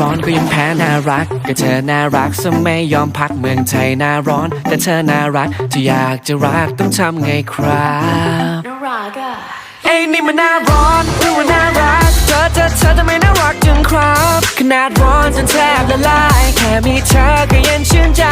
ร้อนก็ยังแพ้น่ารัก ก็เธอน่ารักซะไม่ยอมพักเมืองไทยหน้าร้อน แต่เธอน่ารักที่อยากจะรักต้องทำไงครับน่ารักอะเอ้ยนี่มันหน้าร้อนหรือว่าน่ารัก เธอเธอเธอทำไมน่ารักจังครับ ขนาดร้อนจนแทบละลาย แค่มีเธอก็เย็นชื่นใจ